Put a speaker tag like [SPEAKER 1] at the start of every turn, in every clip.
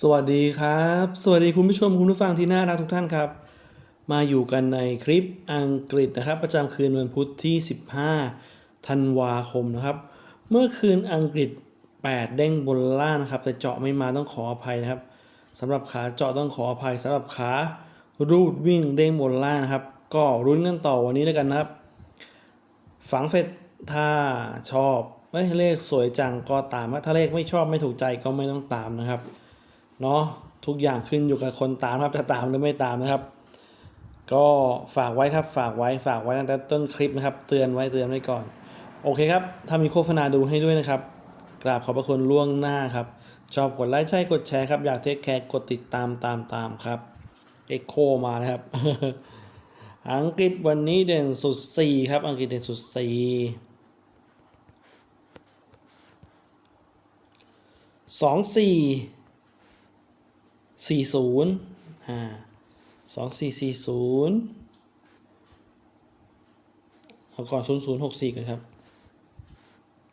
[SPEAKER 1] สวัสดีครับ สวัสดีคุณผู้ชมคุณผู้ฟังที่น่ารักทุกท่านครับ มาอยู่กันในคลิปอังกฤษนะครับ ประจำคืนวันพุธที่ 15 ธันวาคมนะครับ เมื่อคืนอังกฤษ 8 เด้งบนล่างนะครับ แต่เจาะไม่มาต้องขออภัยนะครับสำหรับขาเจาะต้องขออภัยสำหรับขารูดวิ่งเด้งบนล่างนะครับ ก็รุ้นกันต่อวันนี้แล้วกันนะครับ ฝังเฟดถ้าชอบเอ้ยเลขสวยจังก็ตามถ้าเลขไม่ชอบไม่ถูกใจก็ไม่ต้องตามนะครับ เนาะทุกอย่างขึ้นอยู่กับคนตามครับจะตามหรือไม่ตามนะครับ ก็ฝากไว้ครับฝากไว้ฝากไว้ตั้งแต่ต้นคลิปนะครับ เตือนไว้เตือนไว้ก่อน โอเคครับ ถ้ามีโฆษณาดูให้ด้วยนะครับ กราบขอบพระคุณล่วงหน้าครับ ชอบกดไลค์ใช่กดแชร์ครับ อยากเทคแคร์กดติดตามตามตามครับเอ็กโคมานะครับ อังกฤษวันนี้เด่นสุด 4 ครับ อังกฤษเด่นสุด 4สองสี่ สี่ศูนย์อ่าสองสี่สี่ศูนย์เอาก่อนศูนย์ศูนย์หกสี่กันครับ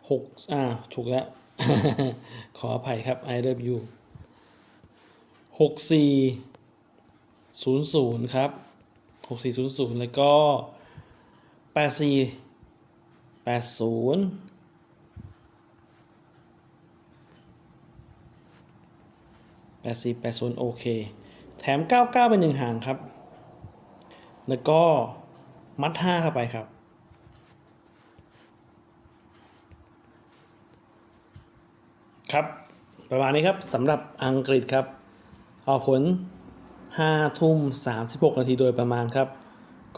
[SPEAKER 1] หกอ่า ถูกแล้ว ขออภัยครับ I love you หกสี่ศูนย์ศูนย์ครับหกสี่ศูนย์ศูนย์แล้วก็แปดสี่แปดศูนย์ แปดสี่แปดศูนย์โอเคแถมเก้าเก้าเป็นหนึ่งหางครับ แล้วก็มัดห้าเข้าไปครับ ครับ ประมาณนี้ครับสำหรับอังกฤษครับ ออกผล 5 ทุ่ม 36 นาทีโดยประมาณครับ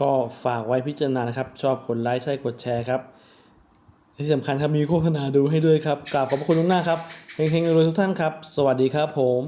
[SPEAKER 1] ก็ฝากไว้พิจารณานะครับ ชอบกดไลค์ใช่กดแชร์ครับ ที่สำคัญครับมีโฆษณาดูให้ด้วยครับกราบขอบพระคุณล่วงหน้าครับเฮงๆรวยทุกท่านครับ สวัสดีครับผม